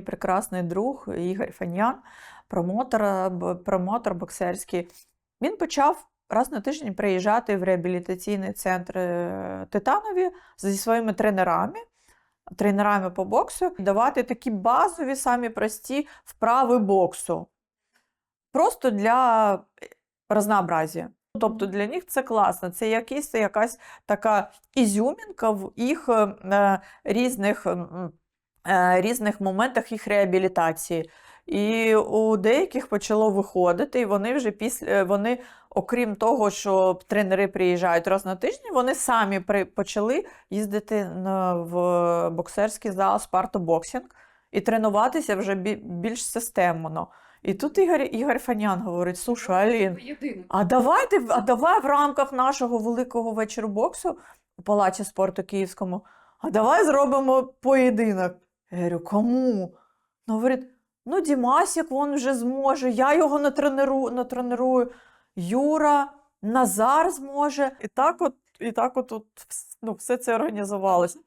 мій прекрасний друг Ігор Фанян, промотор, е, промотор боксерський. Він почав раз на тиждень приїжджати в реабілітаційний центр е, Титанові зі своїми тренерами, тренерами по боксу, давати такі базові, самі прості вправи боксу. Просто для разнообразія. Тобто для них це класно, це якийсь, якась така ізюмінка в їх е, е, різних, е, різних моментах їх реабілітації. І у деяких почало виходити, і вони вже після е, вони, окрім того, що тренери приїжджають раз на тиждень, вони самі при, почали їздити на, в боксерський зал Спартобоксінг і тренуватися вже бі, більш системно. І тут Ігор, Ігор Фанян говорить: слушай, Алін, а давайте, а давай в рамках нашого великого вечору боксу у Палаці спорту Київському, а давай зробимо поєдинок. Я говорю, кому? Ну, говорить, ну Дімасік він вже зможе, я його натренеру, натренирую. Юра, Назар зможе. І так от, і так от, от ну, все це організувалося.